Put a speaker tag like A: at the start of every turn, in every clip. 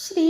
A: Shri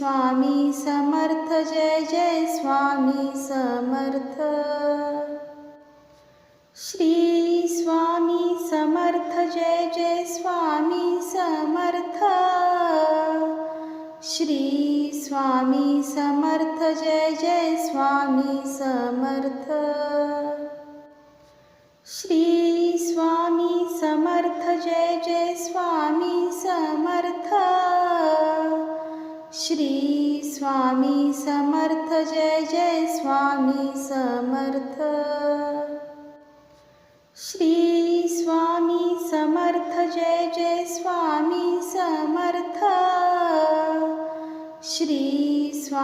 A: Swami Samarth Jai Jai Swami Samarth. Shri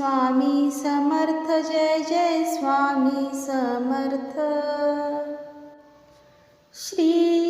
A: Swami Samarth Jai Jai Swami Samarth. Shri